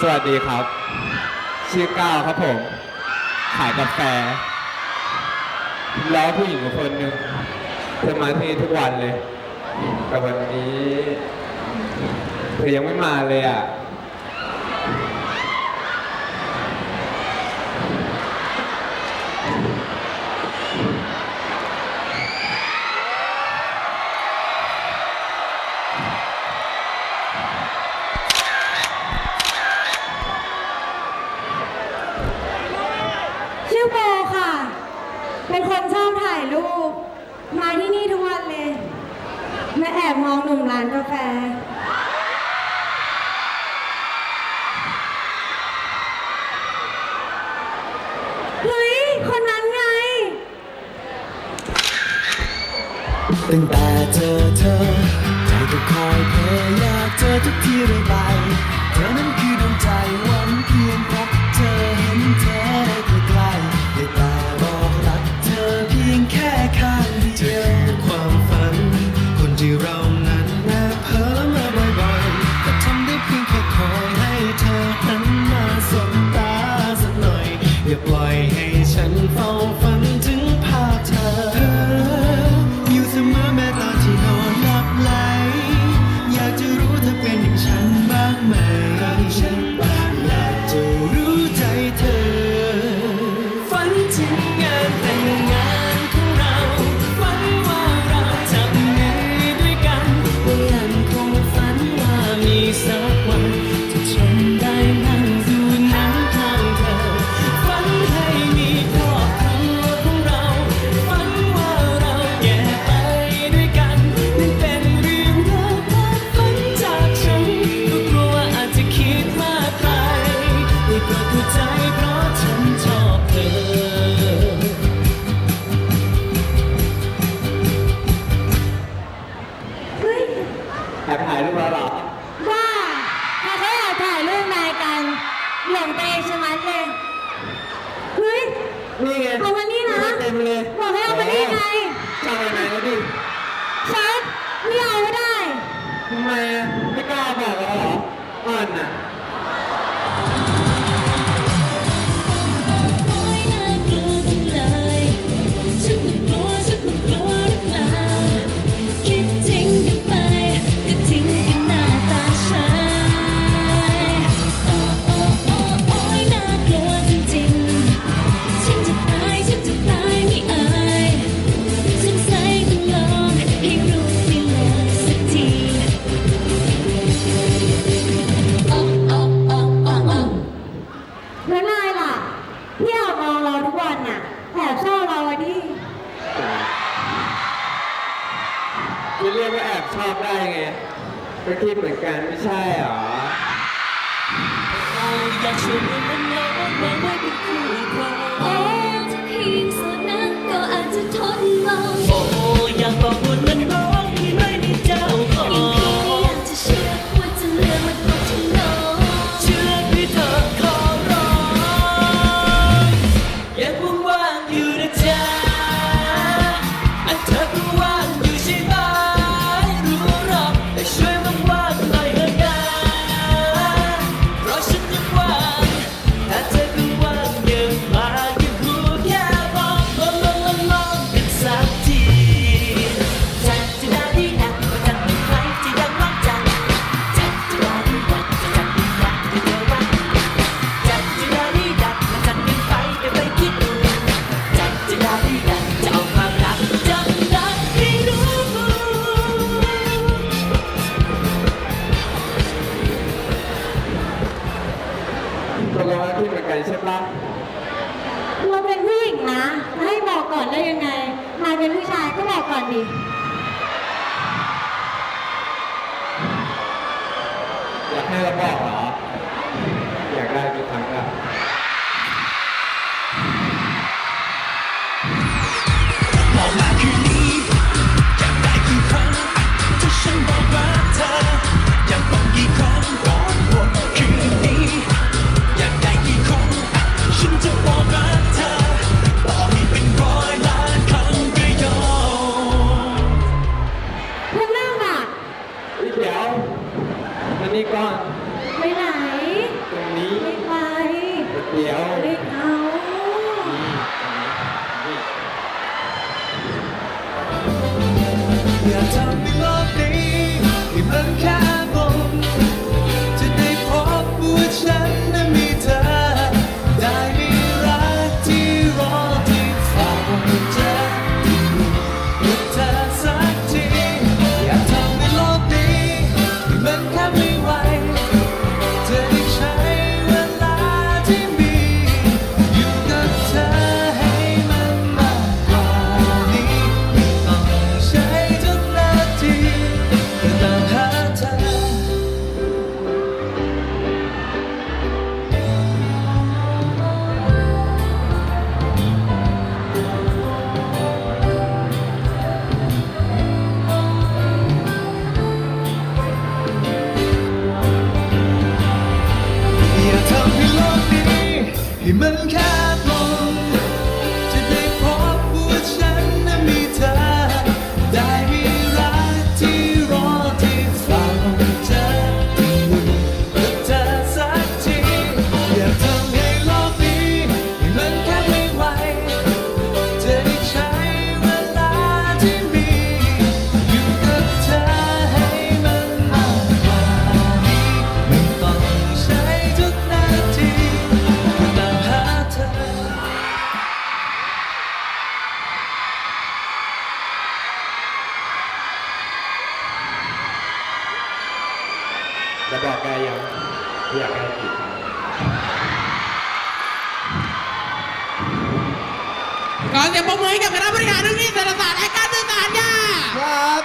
สวัสดีครับ ชื่อก้าวครับผม ขายกาแฟ แล้วผู้หญิงคนหนึ่งจะมาที่ทุกวันเลย แต่วันนี้เธอยังไม่มาเลยอะ ทุกวันเลยแม่แอบมองหนุ่มร้านกาแฟ เฮ้ย คนนั้นไง ตั้งแต่เจอเธอใจก็คอยเพ้ออยากเจอทุกที่เลยไป เธอนั้นคือดวงใจว่า ฉันเฝ้าฝันถึงภาพเธอ หลงไปเอชะมัดเลยเฮ้ย นี่ไงเอามานี่นะ เต็มเลยบอกให้เอามานี่ไงจ่ายไหนแล้วดิชัดไม่เอาก็ได้ทำไมไม่กล้าบอกเหรออ่อนอะ จะเรียกว่าแอบชอบได้ไงก็ที่เหมือนกันไม่ใช่หรอ ลงหน้าที่เหมืนกัใช่ปะเราเป็นผู้หญิงนะให้บอกก่อนได้ยังไงนาเป็นผู้ชายก็บอกก่อนดิอยากให้เราบอกเหรอันนี้ก็ เพื่อให้ติดตามขอเสียงปรบมือให้กับคณะบริหารนักวิทยาศาสตร์และการสื่อสารค่ะครับ